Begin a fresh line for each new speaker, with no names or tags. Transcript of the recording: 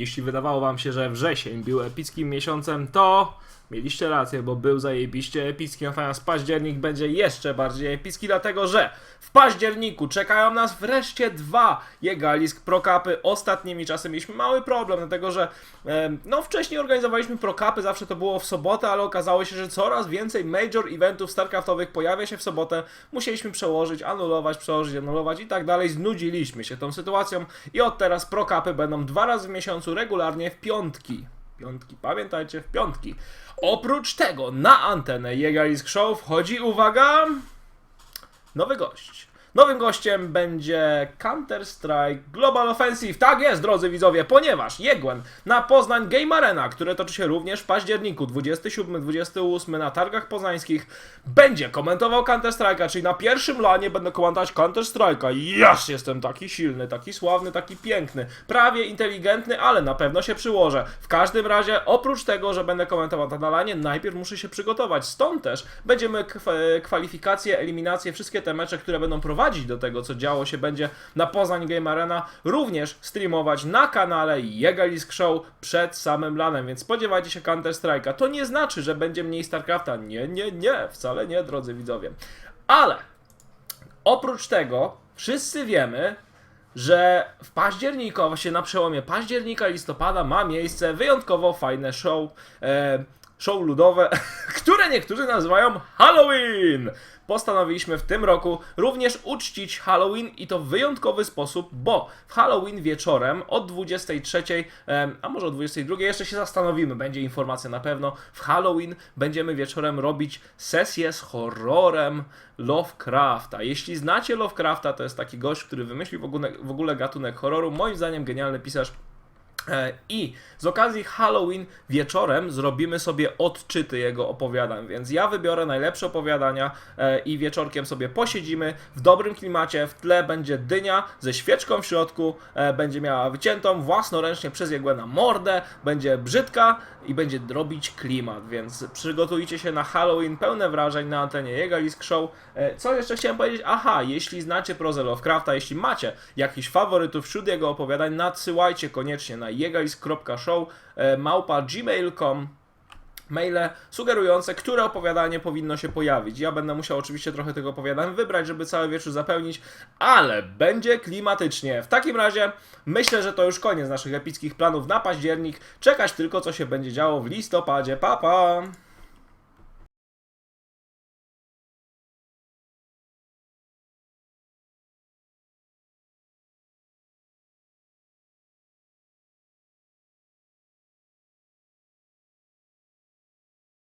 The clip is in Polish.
Jeśli wydawało wam się, że wrzesień był epickim miesiącem, to mieliście rację, bo był zajebiście epicki, natomiast październik będzie jeszcze bardziej epicki, dlatego że w październiku czekają nas wreszcie dwa Jegalisk Prokapy. Ostatnimi czasy mieliśmy mały problem, dlatego że no wcześniej organizowaliśmy Prokapy, zawsze to było w sobotę, ale okazało się, że coraz więcej major eventów StarCraftowych pojawia się w sobotę. Musieliśmy przełożyć, anulować, przełożyć, anulować i tak dalej. Znudziliśmy się tą sytuacją i od teraz Prokapy będą dwa razy w miesiącu regularnie w piątki. Piątki, pamiętajcie, w piątki. Oprócz tego na antenę Jegalisk Show wchodzi, uwaga, nowy gość. Nowym gościem będzie Counter-Strike Global Offensive. Tak jest, drodzy widzowie, ponieważ Jegłen na Poznań Game Arena, które toczy się również w październiku 27-28 na targach poznańskich, będzie komentował Counter-Strike'a, czyli na pierwszym lanie będę komentować Counter-Strike'a. Jaż jestem taki silny, taki sławny, taki piękny, prawie inteligentny, ale na pewno się przyłożę. W każdym razie, oprócz tego, że będę komentował to na lanie, najpierw muszę się przygotować. Stąd też będziemy kw- kwalifikacje, eliminacje, wszystkie te mecze, które będą prowadzić do tego, co działo się będzie na Poznań Game Arena, również streamować na kanale Jegalisk Show przed samym lanem, więc spodziewajcie się Counter Strike'a. To nie znaczy, że będzie mniej StarCrafta. Nie, nie, nie, wcale nie, drodzy widzowie. Ale oprócz tego wszyscy wiemy, że w październiku, a właściwie na przełomie października i listopada ma miejsce wyjątkowo fajne show, e, show ludowe, które niektórzy nazywają Halloween. Postanowiliśmy w tym roku również uczcić Halloween i to w wyjątkowy sposób, bo w Halloween wieczorem od 23, em, a może o 22, jeszcze się zastanowimy, będzie informacja na pewno. W Halloween będziemy wieczorem robić sesję z horrorem Lovecrafta. Jeśli znacie Lovecrafta, to jest taki gość, który wymyślił w ogóle, w ogóle gatunek horroru. Moim zdaniem genialny pisarz. E, I z okazji Halloween wieczorem zrobimy sobie odczyty jego opowiadań, więc ja wybiorę najlepsze opowiadania e, i wieczorkiem sobie posiedzimy w dobrym klimacie. W tle będzie dynia ze świeczką w środku, e, będzie miała wyciętą własnoręcznie przez Jegłena mordę, będzie brzydka i będzie robić klimat, więc przygotujcie się na Halloween pełne wrażeń na antenie Jegalisk Show. Co jeszcze chciałem powiedzieć? Aha, jeśli znacie prozę Lovecrafta, jeśli macie jakichś faworytów wśród jego opowiadań, nadsyłajcie koniecznie na jegalisk.show e, małpa gmail.com maile sugerujące, które opowiadanie powinno się pojawić. Ja będę musiał oczywiście trochę tego opowiadań wybrać, żeby cały wieczór zapełnić, ale będzie klimatycznie. W takim razie myślę, że to już koniec naszych epickich planów na październik. Czekać tylko, co się będzie działo w listopadzie. Pa, pa!